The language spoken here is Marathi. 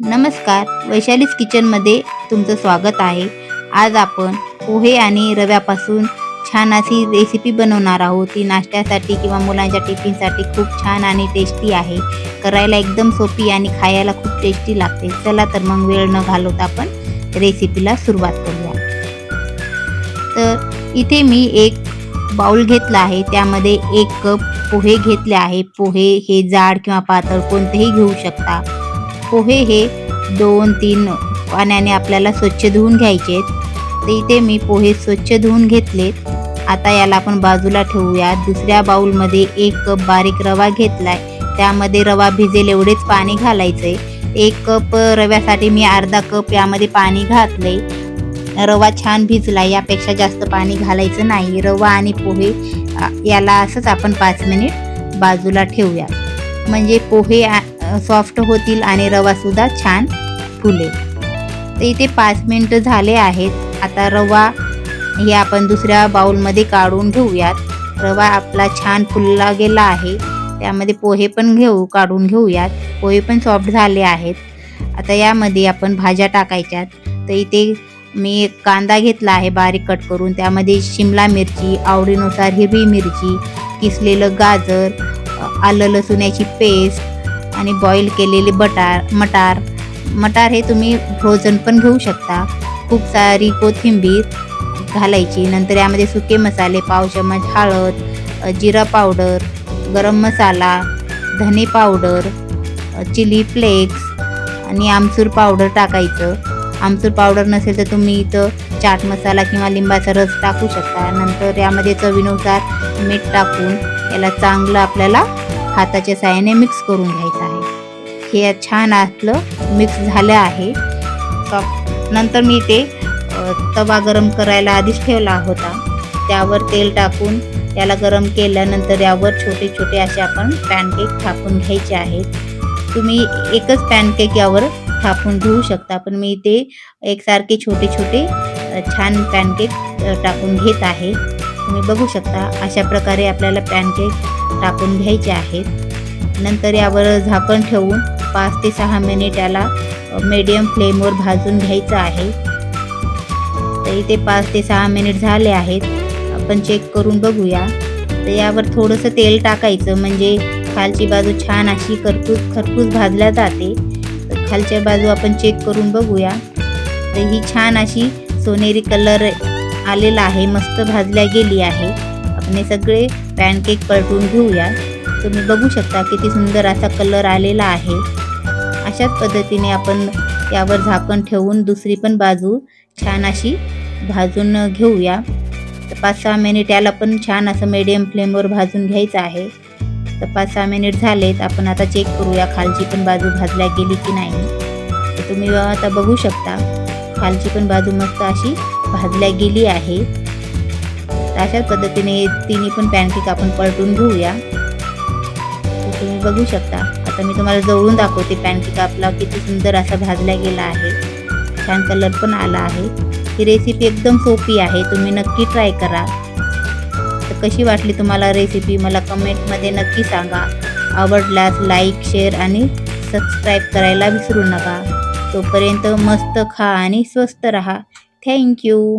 नमस्कार वैशालीस किचनमध्ये तुमचं स्वागत आहे. आज आपण पोहे आणि रव्यापासून छान अशी रेसिपी बनवणार आहोत. ती नाश्त्यासाठी किंवा मुलांच्या टिफिनसाठी खूप छान आणि टेस्टी आहे. करायला एकदम सोपी आणि खायला खूप टेस्टी लागते. चला तर मग वेळ न घालवता आपण रेसिपीला सुरुवात करूया. तर इथे मी एक बाउल घेतला आहे. त्यामध्ये एक कप पोहे घेतले आहे. पोहे हे जाड किंवा पातळ कोणतेही घेऊ शकता. पोहे हे दोन तीन पाण्याने आपल्याला स्वच्छ धुवून घ्यायचे तर इथे मी पोहे स्वच्छ धुवून घेतलेत. आता याला आपण बाजूला ठेवूया. दुसऱ्या बाऊलमध्ये एक कप बारीक रवा घेतलाय. त्यामध्ये रवा भिजेल एवढेच पाणी घालायचंय. एक कप रव्यासाठी मी अर्धा कप यामध्ये पाणी घातले रवा छान भिजला यापेक्षा जास्त पाणी घालायचं नाही. रवा आणि पोहे याला असंच आपण पाच मिनिट बाजूला ठेवूया. म्हणजे पोहे सॉफ्ट होतील आणि रवासुद्धा छान फुलेल. तर इथे पाच मिनटं झाले आहेत. आता रवा हे आपण दुसऱ्या बाउलमध्ये काढून घेऊयात. रवा आपला छान फुलला गेला आहे. त्यामध्ये पोहे पण घेऊ काढून घेऊयात. पोहे पण सॉफ्ट झाले आहेत. आता यामध्ये आपण भाज्या टाकायच्यात. तर इथे मी एक कांदा घेतला आहे बारीक कट करून. त्यामध्ये शिमला मिरची आवडीनुसार हिरवी मिरची किसलेलं गाजर आलं लसूण्याची पेस्ट आणि बॉईल केलेले बटार मटार. मटार हे तुम्ही फ्रोझन पण घेऊ शकता. खूप सारी कोथिंबीर घालायची. नंतर यामध्ये सुके मसाले पाव चमच हळद जिरा पावडर गरम मसाला धने पावडर चिली फ्लेक्स आणि आमचूर पावडर टाकायचं. आमचूर पावडर नसेल तर तुम्ही इथं चाट मसाला किंवा लिंबाचा रस टाकू शकता. नंतर यामध्ये चवीनुसार मीठ टाकून याला चांगलं आपल्याला हाताच्या साह्याने मिक्स करून घ्यायचं आहे. हे छान असलं मिक्स झालं आहे. सॉफ्ट नंतर मी ते तवा गरम करायला आधीच ठेवला होता. त्यावर तेल टाकून त्याला गरम केल्यानंतर यावर छोटे छोटे असे आपण पॅनकेक थापून घ्यायचे आहेत. तुम्ही एकच पॅनकेक यावर थापून घेऊ शकता. पण मी ते एकसारखे छोटे छोटे छान पॅनकेक टाकून घेत आहे. तुम्ही बघू शकता अशा प्रकारे आपल्याला पॅनकेक टाकून घ्यायचे आहेत. नंतर यावर झाकण ठेवून पाच ते सहा मिनिट याला मीडियम फ्लेमवर भाजून घ्यायचं आहे. तर इथे पाच ते सहा मिनिट झाले आहेत. आपण चेक करून बघूया. तर यावर थोडंसं तेल टाकायचं म्हणजे खालची बाजू छान अशी खरपूस खरपूस भाजल्या जाते. तर खालच्या बाजू आपण चेक करून बघूया. तर ही छान अशी सोनेरी कलर आलेला आहे मस्त भाजल्या गेली आहे. आणि सगळे पॅनकेक पलटून घेऊया. तुम्ही बघू शकता किती सुंदर असा कलर आलेला आहे. अशाच पद्धतीने आपण यावर झाकण ठेवून दुसरी पण बाजू छान अशी भाजून घेऊया. तर पाच सहा मिनिट याला पण छान असं मीडियम फ्लेमवर भाजून घ्यायचं आहे. तर पाच सहा मिनिट झालेत. आपण आता चेक करूया खालची पण बाजू भाजल्या गेली की नाही. तर तुम्ही आता बघू शकता खालची पण बाजू मस्त अशी भाजल्या गेली आहे. अशाच पद्धतीने तिन्ही पण पॅनकेक आपण पलटून घेऊया. तुम्ही बघू शकता. आता मी तुम्हाला जवळून दाखवते पॅनकेक आपला किती सुंदर असा भाजला गेला आहे. छान कलर पण आला आहे. ही रेसिपी एकदम सोपी आहे. तुम्ही नक्की ट्राय करा. तर कशी वाटली तुम्हाला रेसिपी मला कमेंटमध्ये नक्की सांगा. आवडल्यास लाईक शेअर आणि सबस्क्राईब करायला विसरू नका. तोपर्यंत मस्त खा आणि स्वस्त रहा. थँक्यू